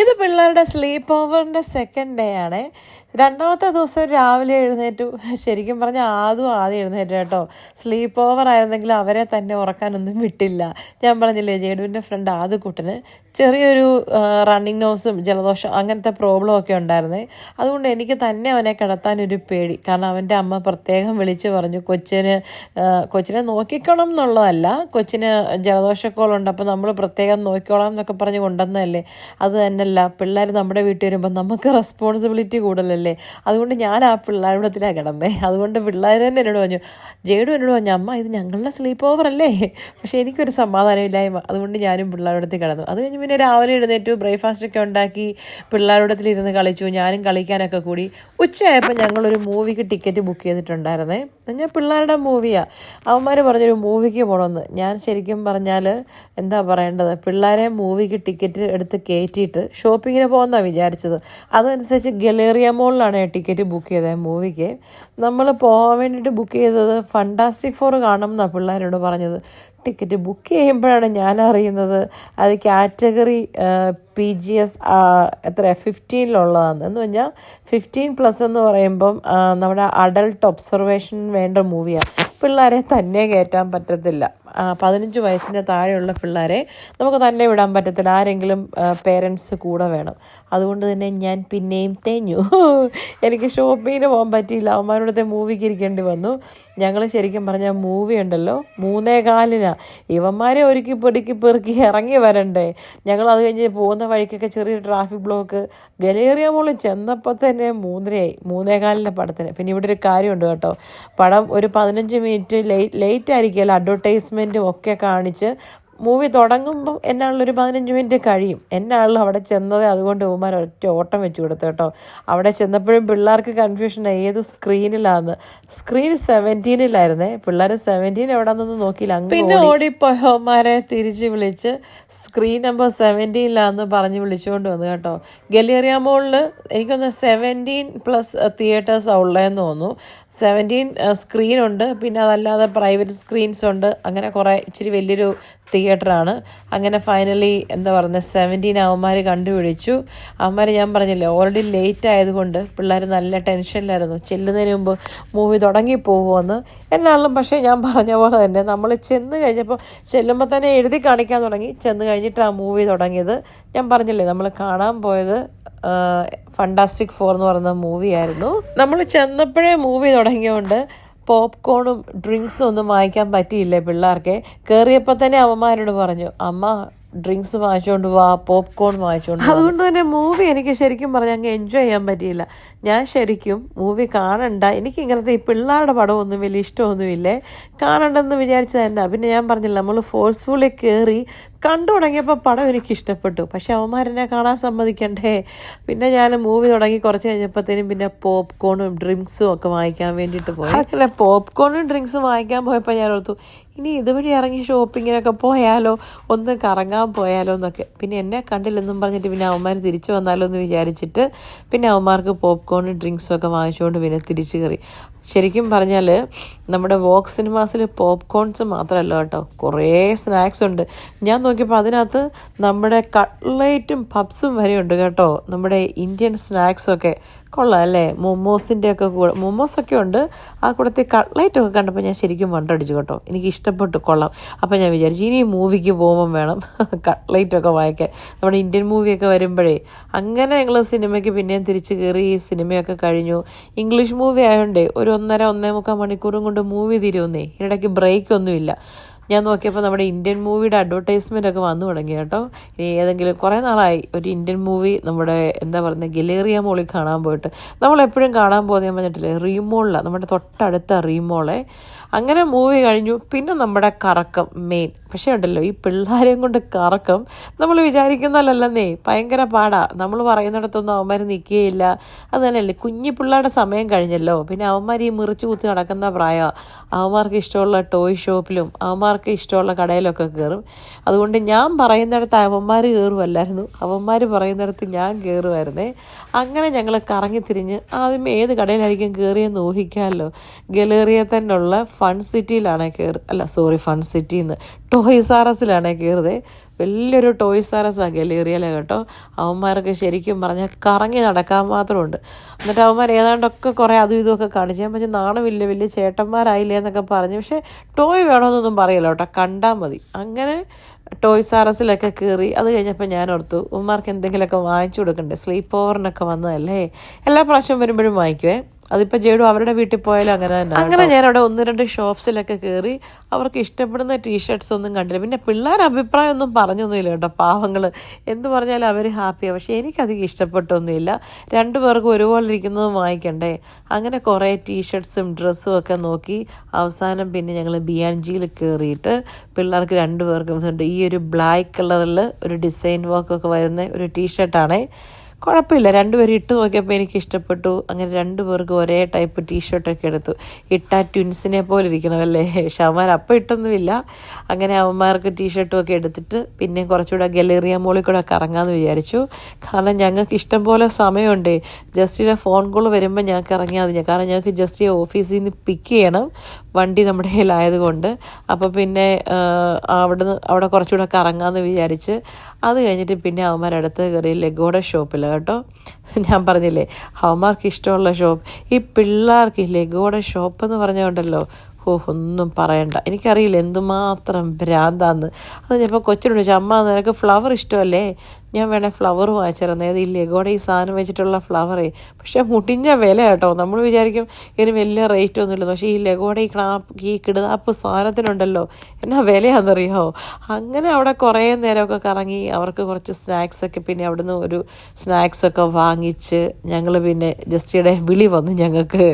ഇത് പിള്ളേരുടെ sleep ഓവറിന്റെ second day ആണ്. രണ്ടാമത്തെ ദിവസം രാവിലെ എഴുന്നേറ്റു. ശരിക്കും പറഞ്ഞാൽ ആദ്യം ആദ്യം എഴുന്നേറ്റു കേട്ടോ. സ്ലീപ്പ് ഓവർ ആയിരുന്നെങ്കിൽ അവരെ തന്നെ ഉറക്കാനൊന്നും വിട്ടില്ല. ഞാൻ പറഞ്ഞില്ലേ ജേഡുവിന്റെ ഫ്രണ്ട് ആദ്യ ആദ്യക്കുട്ടന് ചെറിയൊരു റണ്ണിങ് നോസും ജലദോഷം അങ്ങനത്തെ പ്രോബ്ലം ഒക്കെ ഉണ്ടായിരുന്നേ. അതുകൊണ്ട് എനിക്ക് തന്നെ അവനെ കിടത്താനൊരു പേടി. കാരണം അവന്റെ അമ്മ പ്രത്യേകം വിളിച്ച് പറഞ്ഞു കൊച്ചിന് കൊച്ചിനെ നോക്കിക്കണം എന്നുള്ളതല്ല. കൊച്ചിന് ജലദോഷക്കോളുണ്ട് അപ്പോൾ നമ്മൾ പ്രത്യേകം നോക്കിക്കോളാം എന്നൊക്കെ പറഞ്ഞ് കൊണ്ടുവന്നതല്ലേ? അത് തന്നെയല്ല. പിള്ളേർ നമ്മുടെ വീട്ടിൽ വരുമ്പോൾ നമുക്ക് റെസ്പോൺസിബിലിറ്റി കൂടുതലല്ലേ? അതുകൊണ്ട് ഞാൻ ആ പിള്ളേരുടെ കിടന്നേ. അതുകൊണ്ട് പിള്ളേർ തന്നെ എന്നോട് പറഞ്ഞു ജേഡു എന്നോട് പറഞ്ഞു അമ്മ ഇത് ഞങ്ങളുടെ സ്ലീപ്പ് ഓവർ അല്ലേ? പക്ഷേ എനിക്കൊരു സമാധാനമില്ലായ്മ. അതുകൊണ്ട് ഞാനും പിള്ളേരുടെ കിടന്നു. അത് കഴിഞ്ഞ് പിന്നെ രാവിലെ എഴുന്നേറ്റു ബ്രേക്ക്ഫാസ്റ്റ് ഒക്കെ ഉണ്ടാക്കി പിള്ളേരുടെ ഇരുന്ന് കളിച്ചു ഞാനും കളിക്കാനൊക്കെ കൂടി. ഉച്ചയായപ്പോൾ ഞങ്ങളൊരു മൂവിക്ക് ടിക്കറ്റ് ബുക്ക് ചെയ്തിട്ടുണ്ടായിരുന്നേ. ഞാൻ പിള്ളേരുടെ മൂവിയാണ് അവന്മാർ പറഞ്ഞൊരു മൂവിക്ക് പോകണമെന്ന് ഞാൻ ശരിക്കും പറഞ്ഞാൽ എന്താ പറയേണ്ടത്? പിള്ളേരെ മൂവിക്ക് ടിക്കറ്റ് എടുത്ത് കയറ്റിയിട്ട് ഷോപ്പിങ്ങിന് പോകുന്നതാണ് വിചാരിച്ചത്. അതനുസരിച്ച് ഗലേറിയ മോളിലാണ് ടിക്കറ്റ് ബുക്ക് ചെയ്തത് മൂവിക്ക് നമ്മൾ പോകാൻ വേണ്ടിയിട്ട് ബുക്ക് ചെയ്തത് ഫണ്ടാസ്റ്റിക് ഫോർ കാണണം എന്നാണ് പിള്ളേരോട് പറഞ്ഞത്. ടിക്കറ്റ് ബുക്ക് ചെയ്യുമ്പോഴാണ് ഞാൻ അറിയുന്നത്. അത് കാറ്റഗറി പി ജി എസ് എത്ര ഫിഫ്റ്റീനിലുള്ളതാണ് എന്ന് പറഞ്ഞാൽ ഫിഫ്റ്റീൻ പ്ലസ് എന്ന് പറയുമ്പം നമ്മുടെ അഡൾട്ട് ഒബ്സർവേഷൻ വേണ്ട മൂവിയാണ് പിള്ളേരെ തന്നെ കയറ്റാൻ പറ്റത്തില്ല. പതിനഞ്ച് വയസ്സിന് താഴെയുള്ള പിള്ളേരെ നമുക്ക് തന്നെ വിടാൻ പറ്റത്തില്ല. ആരെങ്കിലും പേരൻസ് കൂടെ വേണം. അതുകൊണ്ട് തന്നെ ഞാൻ പിന്നെയും തേഞ്ഞു. എനിക്ക് ഷോപ്പിങ്ങിന് പോകാൻ പറ്റിയില്ല. അവന്മാരുടെ മൂവിക്ക് ഇരിക്കേണ്ടി വന്നു. ഞങ്ങൾ ശരിക്കും പറഞ്ഞാൽ മൂവി ഉണ്ടല്ലോ. മൂന്നേ കാലിനാണ് ഇവന്മാരെ ഒരുക്കി പൊടുക്കി പെറുക്കി ഇറങ്ങി വരണ്ടേ. ഞങ്ങൾ അത് കഴിഞ്ഞ് പോകുന്ന വഴിക്കൊക്കെ ചെറിയ ട്രാഫിക് ബ്ലോക്ക് ഗലേറിയ മോളിൽ ചെന്നപ്പോൾ തന്നെ മൂന്നരയായി. മൂന്നേകാലിന്റെ പടത്തിന്. പിന്നെ ഇവിടെ ഒരു കാര്യമുണ്ട് കേട്ടോ. പടം ഒരു പതിനഞ്ച് മിനിറ്റ് ലേറ്റ് ലേറ്റ് ആയിരിക്കുമല്ലോ അഡ്വർടൈസ്മെന്റും ഒക്കെ കാണിച്ച് മൂവി തുടങ്ങുമ്പം ഒരു പതിനഞ്ച് മിനിറ്റ് കഴിയും. എന്നാണല്ലോ അവിടെ ചെന്നത് അതുകൊണ്ട് ഉമാർ ഒറ്റ ഓട്ടം വെച്ച് കൊടുത്തു കേട്ടോ. അവിടെ ചെന്നപ്പോഴും പിള്ളേർക്ക് കൺഫ്യൂഷൻ ഏത് സ്ക്രീനിലാന്ന് സ്ക്രീൻ സെവന്റീനിലായിരുന്നേ പിള്ളേർ സെവന്റീൻ എവിടെ നിന്ന് നോക്കിയില്ല. അങ്ങ് പിന്നെ ഉമാരെ തിരിച്ച് വിളിച്ച് സ്ക്രീൻ നമ്പർ സെവന്റീനിലാന്ന് പറഞ്ഞ് വിളിച്ചുകൊണ്ട് വന്നു കേട്ടോ. ഗലേറിയ മോളിൽ എനിക്കൊന്ന് സെവന്റീൻ പ്ലസ് തിയേറ്റേഴ്സാണ് ഉള്ളതെന്ന് തോന്നുന്നു. സെവന്റീൻ സ്ക്രീനുണ്ട് പിന്നെ അതല്ലാതെ പ്രൈവറ്റ് സ്ക്രീൻസ് ഉണ്ട്. അങ്ങനെ കുറേ ഇച്ചിരി വലിയൊരു തിയേറ്ററാണ്. അങ്ങനെ ഫൈനലി എന്താ പറയുന്നത് സെവന്റീൻ അവന്മാർ കണ്ടുപിടിച്ചു. അവന്മാർ ഞാൻ പറഞ്ഞില്ലേ ഓൾറെഡി ലേറ്റ് ആയതുകൊണ്ട് പിള്ളേർ നല്ല ടെൻഷനിലായിരുന്നു ചെല്ലുന്നതിന് മുമ്പ് മൂവി തുടങ്ങി പോകുമെന്ന് എന്നാലും പക്ഷേ ഞാൻ പറഞ്ഞ പോലെ തന്നെ നമ്മൾ ചെന്ന് കഴിഞ്ഞപ്പോൾ ചെല്ലുമ്പോൾ തന്നെ എഴുതി കാണിക്കാൻ തുടങ്ങി. ചെന്ന് കഴിഞ്ഞിട്ടാണ് മൂവി തുടങ്ങിയത്. ഞാൻ പറഞ്ഞില്ലേ നമ്മൾ കാണാൻ പോയത് ഫണ്ടാസ്റ്റിക് ഫോർ എന്ന് പറയുന്ന മൂവി ആയിരുന്നു. നമ്മൾ ചെന്നപ്പോഴേ മൂവി തുടങ്ങിയതുകൊണ്ട് പോപ്കോണും ഡ്രിങ്ക്സും ഒന്നും വാങ്ങിക്കാൻ പറ്റിയില്ലേ പിള്ളേർക്ക്? കയറിയപ്പോൾ തന്നെ അവന്മാരോട് പറഞ്ഞു അമ്മ ഡ്രിങ്ക്സ് വാങ്ങിച്ചുകൊണ്ട് വാ പോപ്കോൺ വാങ്ങിച്ചുകൊണ്ട് വാ." അതുകൊണ്ട് തന്നെ മൂവി എനിക്ക് ശരിക്കും പറഞ്ഞാൽ അങ്ങ് എൻജോയ് ചെയ്യാൻ പറ്റിയില്ല. ഞാൻ ശരിക്കും മൂവി കാണണ്ട. എനിക്ക് ഇങ്ങനത്തെ ഈ പിള്ളേരുടെ പടമൊന്നും വലിയ ഇഷ്ടമൊന്നുമില്ലേ? കാണണ്ടെന്ന് വിചാരിച്ചത് തന്നെ പിന്നെ ഞാൻ പറഞ്ഞില്ല നമ്മൾ ഫോഴ്സ്ഫുള്ളി കയറി കണ്ടു തുടങ്ങിയപ്പോൾ പടം എനിക്ക് ഇഷ്ടപ്പെട്ടു പക്ഷെ അവന്മാരെന്നെ കാണാൻ സമ്മതിക്കണ്ടേ. പിന്നെ ഞാൻ മൂവി തുടങ്ങി കുറച്ച് കഴിഞ്ഞപ്പോഴത്തേനും പിന്നെ പോപ്കോണും ഡ്രിങ്ക്സും ഒക്കെ വാങ്ങിക്കാൻ വേണ്ടിയിട്ട് പോയി. അങ്ങനെ പോപ്കോണും ഡ്രിങ്ക്സും വാങ്ങിക്കാൻ പോയപ്പോൾ ഞാൻ ഓർത്തു ഇനി ഇതുവഴി ഇറങ്ങി ഷോപ്പിങ്ങിനൊക്കെ പോയാലോ ഒന്ന് കറങ്ങാൻ പോയാലോ എന്നൊക്കെ. പിന്നെ എന്നെ കണ്ടില്ലെന്നും പറഞ്ഞിട്ട് പിന്നെ അവന്മാർ തിരിച്ചു വന്നാലോ എന്ന് വിചാരിച്ചിട്ട് പിന്നെ അവന്മാർക്ക് പോപ്കോണും ഡ്രിങ്ക്സും ഒക്കെ വാങ്ങിച്ചുകൊണ്ട് പിന്നെ തിരിച്ചു കയറി. ശരിക്കും പറഞ്ഞാൽ നമ്മുടെ വോക്ക് സിനിമാസിൽ പോപ്കോൺസ് മാത്രമല്ല കേട്ടോ കുറേ സ്നാക്സ് ഉണ്ട്. ഞാൻ നോക്കിയപ്പോൾ അതിനകത്ത് നമ്മുടെ കട്ട്ലേറ്റും പബ്സും വരെ ഉണ്ട് കേട്ടോ. നമ്മുടെ ഇന്ത്യൻ സ്നാക്സൊക്കെ. കൊള്ളാം അല്ലേ? മൊമോസിന്റെ ഒക്കെ കൂടെ മൊമോസൊക്കെ ഉണ്ട്. ആ കൂടത്തിൽ കട്ട്ലേറ്റ് ഒക്കെ കണ്ടപ്പോൾ ഞാൻ ശരിക്കും വണ്ടടിച്ചു കേട്ടോ. എനിക്ക് ഇഷ്ടപ്പെട്ടു. കൊള്ളാം. അപ്പോൾ ഞാൻ വിചാരിച്ചു ഇനി മൂവിക്ക് പോകുമ്പം വേണം കട്ട്ലേറ്റ് വായിക്കാൻ. നമ്മുടെ ഇന്ത്യൻ മൂവിയൊക്കെ വരുമ്പോഴേ അങ്ങനെ ഞങ്ങൾ സിനിമയ്ക്ക് പിന്നെയും തിരിച്ച് കയറി ഈ സിനിമയൊക്കെ കഴിഞ്ഞു. ഇംഗ്ലീഷ് മൂവി ആയതുകൊണ്ടേ ഒരു ഒന്നര ഒന്നേ മുക്കാൽ മണിക്കൂറും കൊണ്ട് മൂവി തീരുമെന്നേ. ഇതിനിടയ്ക്ക് ബ്രേക്ക് ഒന്നുമില്ല ഞാൻ നോക്കിയപ്പോൾ നമ്മുടെ ഇന്ത്യൻ മൂവിയുടെ അഡ്വർടൈസ്മെന്റ് ഒക്കെ വന്നു തുടങ്ങി കേട്ടോ. ഏതെങ്കിലും കുറേ നാളായി ഒരു ഇന്ത്യൻ മൂവി നമ്മുടെ എന്താ പറയുന്നത് ഗലേറിയ മോളിൽ കാണാൻ പോയിട്ട്. നമ്മൾ എപ്പോഴും കാണാൻ പോകുന്നത് ഞാൻ പറഞ്ഞിട്ടില്ലേ റീമോളിലാണ് നമ്മുടെ തൊട്ടടുത്ത റീമോളെ. അങ്ങനെ മൂവി കഴിഞ്ഞു. പിന്നെ നമ്മുടെ കറക്കം മെയിൻ പക്ഷേ ഉണ്ടല്ലോ ഈ പിള്ളേരെയും കൊണ്ട് കറക്കം നമ്മൾ വിചാരിക്കുന്നതല്ലെന്നേ ഭയങ്കര പാടാ. നമ്മൾ പറയുന്നിടത്തൊന്നും അവന്മാർ നിൽക്കുകയില്ല. അത് തന്നെയല്ലേ കുഞ്ഞു പിള്ളേരുടെ സമയം കഴിഞ്ഞല്ലോ. പിന്നെ അവന്മാർ ഈ മുറിച്ച് കുത്തി നടക്കുന്ന പ്രായം അവന്മാർക്ക് ഇഷ്ടമുള്ള ടോയ് ഷോപ്പിലും അവന്മാർക്ക് ഇഷ്ടമുള്ള കടയിലൊക്കെ കയറും അതുകൊണ്ട് ഞാൻ പറയുന്നിടത്ത് അവന്മാർ കയറുമല്ലായിരുന്നു അവന്മാർ പറയുന്നിടത്ത് ഞാൻ കയറുമായിരുന്നേ അങ്ങനെ ഞങ്ങൾ കറങ്ങി തിരിഞ്ഞ് ആദ്യം ഏത് കടയിലായിരിക്കും കയറിയെന്ന് ഊഹിക്കാമല്ലോ. ഗലേറിയ തന്നെയുള്ള ഫൺ സിറ്റിയിലാണ് കയറി അല്ല സോറി ഫൺ സിറ്റിയിൽ നിന്ന് ടോയ്സ് ആർ എസിലാണ് കയറുന്നത് വലിയൊരു ടോയ്സ് ആറസാണ് ഗലേറിയയിലെ കേട്ടോ? അവന്മാർക്ക് ശരിക്കും പറഞ്ഞാൽ കറങ്ങി നടക്കാൻ മാത്രമുണ്ട്. എന്നിട്ട് അവന്മാർ ഏതാണ്ടൊക്കെ കുറേ അതും ഇതുമൊക്കെ കാണിച്ചു. ഞാൻ പറഞ്ഞു നാണമില്ല വലിയ ചേട്ടന്മാരായില്ലേ എന്നൊക്കെ പറഞ്ഞു. പക്ഷേ ടോയ് വേണമെന്നൊന്നും പറയില്ല കേട്ടോ. കണ്ടാൽ മതി. അങ്ങനെ ടോയ്സ് ആർ എസിലൊക്കെ കയറി അത് കഴിഞ്ഞപ്പോൾ ഞാൻ ഓർത്തു ഉമ്മാർക്ക് എന്തെങ്കിലുമൊക്കെ വാങ്ങിച്ചു കൊടുക്കണ്ടേ? സ്ലീപ്പ് ഓവറിനൊക്കെ വന്നതല്ലേ? എല്ലാ പ്രാവശ്യം വരുമ്പോഴും വാങ്ങിക്കുവേ? അതിപ്പോൾ ജേഡു അവരുടെ വീട്ടിൽ പോയാലും അങ്ങനെ തന്നെ അങ്ങനെ ഞാൻ അവിടെ ഒന്ന് രണ്ട് ഷോപ്സിലൊക്കെ കയറി അവർക്ക് ഇഷ്ടപ്പെടുന്ന ടീഷർട്ട്സ് ഒന്നും കണ്ടില്ല. പിന്നെ പിള്ളേർ അഭിപ്രായം ഒന്നും പറഞ്ഞൊന്നുമില്ല കേട്ടോ പാവങ്ങൾ എന്ന് പറഞ്ഞാലും അവർ ഹാപ്പിയാണ് പക്ഷേ എനിക്കധികം ഇഷ്ടപ്പെട്ടൊന്നുമില്ല. രണ്ടു പേർക്കും ഒരുപോലെ ഇരിക്കുന്നതും വാങ്ങിക്കണ്ടേ. അങ്ങനെ കുറേ ടീഷർട്ട്സും ഡ്രസ്സും ഒക്കെ നോക്കി അവസാനം പിന്നെ ഞങ്ങൾ ബിയാൻജിയിൽ കയറിയിട്ട് പിള്ളേർക്ക് രണ്ടു പേർക്കും ഈ ഒരു ബ്ലാക്ക് കളറിൽ ഒരു ഡിസൈൻ വർക്കൊക്കെ വരുന്ന ഒരു ടീഷർട്ടാണേ. കുഴപ്പമില്ല. രണ്ടുപേരും ഇട്ട് നോക്കിയപ്പോൾ എനിക്ക് ഇഷ്ടപ്പെട്ടു അങ്ങനെ രണ്ടുപേർക്കും ഒരേ ടൈപ്പ് ടീഷർട്ടൊക്കെ എടുത്തു. ഇട്ടാ ട്വിൻസിനെ പോലെ ഇരിക്കണമല്ലേ പക്ഷെ അവന്മാർ അപ്പം ഇട്ടൊന്നുമില്ല. അങ്ങനെ അവന്മാർക്ക് ടീഷർട്ടും ഒക്കെ എടുത്തിട്ട് പിന്നെ കുറച്ചുകൂടെ ഗലേറിയ മോളിൽ കൂടെ കറങ്ങാമെന്ന് വിചാരിച്ചു. കാരണം ഞങ്ങൾക്ക് ഇഷ്ടം പോലെ സമയമുണ്ട്. ജസ്റ്റിയുടെ ഫോൺ കോൾ വരുമ്പോൾ ഞങ്ങൾക്ക് ഇറങ്ങിയാൽ മതി. കാരണം ഞങ്ങൾക്ക് ജസ്റ്റിയെ ഓഫീസിൽ നിന്ന് പിക്ക് ചെയ്യണം. വണ്ടി നമ്മുടെ കയ്യിലായതുകൊണ്ട് അപ്പോൾ പിന്നെ അവിടുന്ന് അവിടെ കുറച്ചുകൂടെ കറങ്ങാമെന്ന് വിചാരിച്ച് അത് കഴിഞ്ഞിട്ട് പിന്നെ അവന്മാർ അടുത്ത് കയറി ലെഗോടെ ഷോപ്പിൽ കേട്ടോ. ഞാൻ പറഞ്ഞില്ലേ അവന്മാർക്ക് ഇഷ്ടമുള്ള ഷോപ്പ് ഈ പിള്ളേർക്ക് ഈ ലെഗോടെ ഷോപ്പ് എന്ന് പറഞ്ഞുകൊണ്ടല്ലോ. ഓ ഒന്നും പറയണ്ട. എനിക്കറിയില്ല എന്തുമാത്രം ഭ്രാന്താന്ന്. അത് ഞാനിപ്പോൾ കൊച്ചിനോട് ചോദിച്ചു അമ്മ നിനക്ക് ഫ്ലവർ ഇഷ്ടമല്ലേ? ഞാൻ വേണേൽ ഫ്ലവർ വാങ്ങിച്ചിരുന്നു അതായത് ഈ ലെഗോടെ ഈ സാധനം വെച്ചിട്ടുള്ള ഫ്ലവറേ പക്ഷേ മുടിഞ്ഞ വില കേട്ടോ. നമ്മൾ വിചാരിക്കും ഇതിന് വലിയ റേറ്റ് ഒന്നുമില്ല. പക്ഷേ ഈ ലെഗോടെ ഈ ക്ലാപ്പ് ഈ കിടുതാപ്പ് സാധനത്തിനുണ്ടല്ലോ. എന്നാ വിലയാണെന്നറിയാമോ അങ്ങനെ അവിടെ കുറേ നേരമൊക്കെ കറങ്ങി അവർക്ക് കുറച്ച് സ്നാക്സൊക്കെ പിന്നെ അവിടുന്ന് ഒരു സ്നാക്സൊക്കെ വാങ്ങിച്ച് ഞങ്ങൾ പിന്നെ ജസ്റ്റിയുടെ വിളി വന്നു ഞങ്ങൾക്ക്.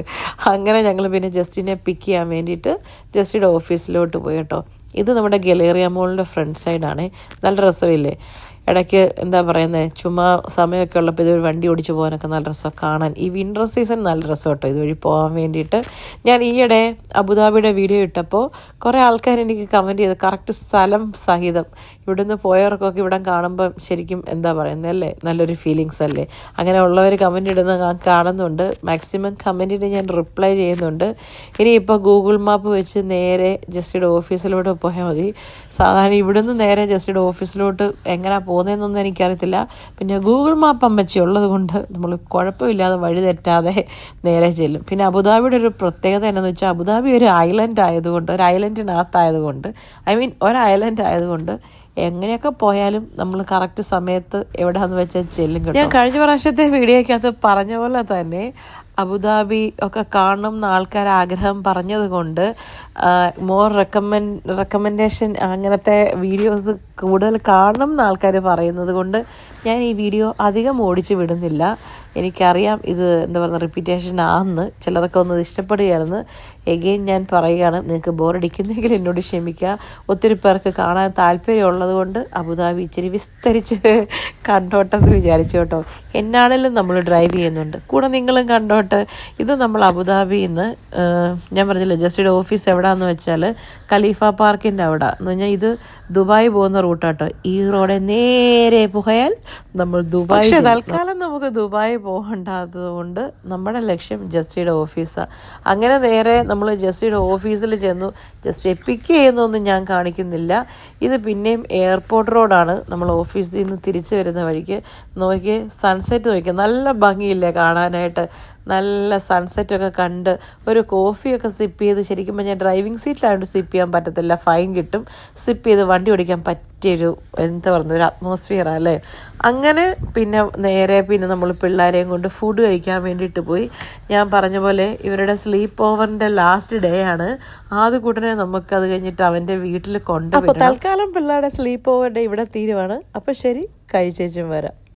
അങ്ങനെ ഞങ്ങൾ പിന്നെ ജസ്റ്റിനെ പിക്ക് ചെയ്യാൻ വേണ്ടിയിട്ട് ജസ്റ്റിയുടെ ഓഫീസിലോട്ട് പോയി കേട്ടോ. ഇത് നമ്മുടെ ഗലേറിയ മോളിന്റെ ഫ്രണ്ട് സൈഡാണ് നല്ല രസമില്ലേ? ഇടയ്ക്ക് എന്താ പറയുന്നത് ചുമ്മാ സമയമൊക്കെ ഉള്ളപ്പോൾ ഇതൊരു വണ്ടി ഓടിച്ച് പോകാനൊക്കെ നല്ല രസമാണ് കാണാൻ. ഈ വിന്റർ സീസൺ നല്ല രസം കേട്ടോ ഇതുവഴി പോകാൻ വേണ്ടിയിട്ട്. ഞാൻ ഈയിടെ അബുദാബിയുടെ വീഡിയോ ഇട്ടപ്പോൾ കുറേ ആൾക്കാർ എനിക്ക് കമന്റ് ചെയ്ത് കറക്റ്റ് സ്ഥലം സഹിതം. ഇവിടുന്ന് പോയവർക്കൊക്കെ ഇവിടെ കാണുമ്പം ശരിക്കും എന്താ പറയുന്നത് അല്ലേ നല്ലൊരു ഫീലിങ്സ് അല്ലേ. അങ്ങനെ ഉള്ളവർ കമന്റ് ഇടുന്ന ഞാൻ കാണുന്നുണ്ട്. മാക്സിമം കമന്റിന് ഞാൻ റിപ്ലൈ ചെയ്യുന്നുണ്ട്. ഇനി ഇനിയിപ്പോൾ ഗൂഗിൾ മാപ്പ് വെച്ച് നേരെ ജസ്റ്റിയുടെ ഓഫീസിലോട്ട് പോയാൽ മതി. സാധാരണ ഇവിടുന്ന് നേരെ ജസ്റ്റിയുടെ ഓഫീസിലോട്ട് എങ്ങനെ പോകുന്നതെന്നൊന്നും എനിക്കറിയത്തില്ല. പിന്നെ ഗൂഗിൾ മാപ്പ് അമ്മച്ചി ഉള്ളത് കൊണ്ട് നമ്മൾ കുഴപ്പമില്ലാതെ വഴി തെറ്റാതെ നേരെ ചെല്ലും. പിന്നെ അബുദാബിയുടെ ഒരു പ്രത്യേകത എന്നാന്ന് വെച്ചാൽ അബുദാബി ഒരു ഐലൻഡ് ആയതുകൊണ്ട് ഒരു ഐലൻഡിനകത്തായതുകൊണ്ട് ഐ മീൻ ഒരു ഐലൻഡ് ആയതുകൊണ്ട് എങ്ങനെയൊക്കെ പോയാലും നമ്മൾ കറക്റ്റ് സമയത്ത് എവിടെയാന്ന് വെച്ചാൽ ചെല്ലും ഞാൻ കഴിഞ്ഞ പ്രാവശ്യത്തെ വീഡിയോയ്ക്കകത്ത് പറഞ്ഞ പോലെ തന്നെ അബുദാബി ഒക്കെ കാണണം എന്ന ആൾക്കാർ ആഗ്രഹം പറഞ്ഞത് കൊണ്ട് മോർ റെക്കമെൻഡ് റെക്കമെൻഡേഷൻ അങ്ങനത്തെ വീഡിയോസ് കൂടുതൽ കാണണം എന്ന് ആൾക്കാർ പറയുന്നത് കൊണ്ട് ഞാൻ ഈ വീഡിയോ അധികം ഓടിച്ചു വിടുന്നില്ല. എനിക്കറിയാം ഇത് എന്താ പറയുക റിപ്പീറ്റേഷൻ ആണെന്ന്. ചിലർക്ക് ഒന്നും ഇഷ്ടപ്പെടുകയായിരുന്നു. എഗെയിൻ ഞാൻ പറയുകയാണ് നിങ്ങൾക്ക് ബോറടിക്കുന്നെങ്കിൽ എന്നോട് ക്ഷമിക്കുക. ഒത്തിരി പേർക്ക് കാണാൻ താല്പര്യമുള്ളത് കൊണ്ട് അബുദാബി ഇച്ചിരി വിസ്തരിച്ച് കണ്ടോട്ടെന്ന് വിചാരിച്ചു കേട്ടോ. എന്നാണേലും നമ്മൾ ഡ്രൈവ് ചെയ്യുന്നുണ്ട്. കൂടെ നിങ്ങളും കണ്ടോട്ടെ. ഇത് നമ്മൾ അബുദാബി നിന്ന് ഞാൻ പറഞ്ഞില്ല ജസ്റ്റിയുടെ ഓഫീസ് എവിടെയാണെന്ന് വെച്ചാൽ ഖലീഫ പാർക്കിന്റെ അവിടെ. എന്ന് പറഞ്ഞാൽ ഇത് ദുബായ് പോകുന്ന റൂട്ടാട്ടോ. ഈ റോഡെ നേരെ പോയാൽ നമ്മൾ ദുബായ് തൽക്കാലം നമുക്ക് ദുബായ് പോകണ്ടാത്തത് കൊണ്ട് നമ്മുടെ ലക്ഷ്യം ജസ്റ്റിയുടെ ഓഫീസാണ് അങ്ങനെ നേരെ നമ്മൾ ജസ്റ്റിയുടെ ഓഫീസിൽ ചെന്നു. ജസ്റ്റ് പിക്ക് ചെയ്യുന്നൊന്നും ഞാൻ കാണിക്കുന്നില്ല. ഇത് പിന്നെയും എയർപോർട്ട് റോഡാണ് നമ്മൾ ഓഫീസിൽ നിന്ന് തിരിച്ചു വരുന്ന വഴിക്ക്. നോക്കി സൺസെറ്റ് നോക്കി നല്ല ഭംഗിയില്ലേ കാണാനായിട്ട്. നല്ല സൺസെറ്റൊക്കെ കണ്ട് ഒരു കോഫിയൊക്കെ സിപ്പ് ചെയ്ത് ശരിക്കും ഞാൻ ഡ്രൈവിംഗ് സീറ്റിലായതുകൊണ്ട് സിപ്പ് ചെയ്യാൻ പറ്റത്തില്ല. ഫൈൻ കിട്ടും. സിപ്പ് ചെയ്ത് വണ്ടി ഓടിക്കാൻ പറ്റിയൊരു എന്താ പറയുന്നത് ഒരു അറ്റ്മോസ്ഫിയർ അല്ലേ? അങ്ങനെ പിന്നെ നേരെ പിന്നെ നമ്മൾ പിള്ളേരെയും കൊണ്ട് ഫുഡ് കഴിക്കാൻ വേണ്ടിയിട്ട് പോയി. ഞാൻ പറഞ്ഞ പോലെ ഇവരുടെ സ്ലീപ്പ് ഓവറിന്റെ ലാസ്റ്റ് ഡേ ആണ്. ആദ്യ കൂട്ടനെ നമുക്ക് അത് കഴിഞ്ഞിട്ട് അവന്റെ വീട്ടിൽ കൊണ്ടുപോയി തൽക്കാലം പിള്ളേരുടെ സ്ലീപ്പ് ഓവറിന്റെ ഇവിടെ തീരുവാണ്. അപ്പോൾ ശരി കഴിച്ചേച്ചും വരാം.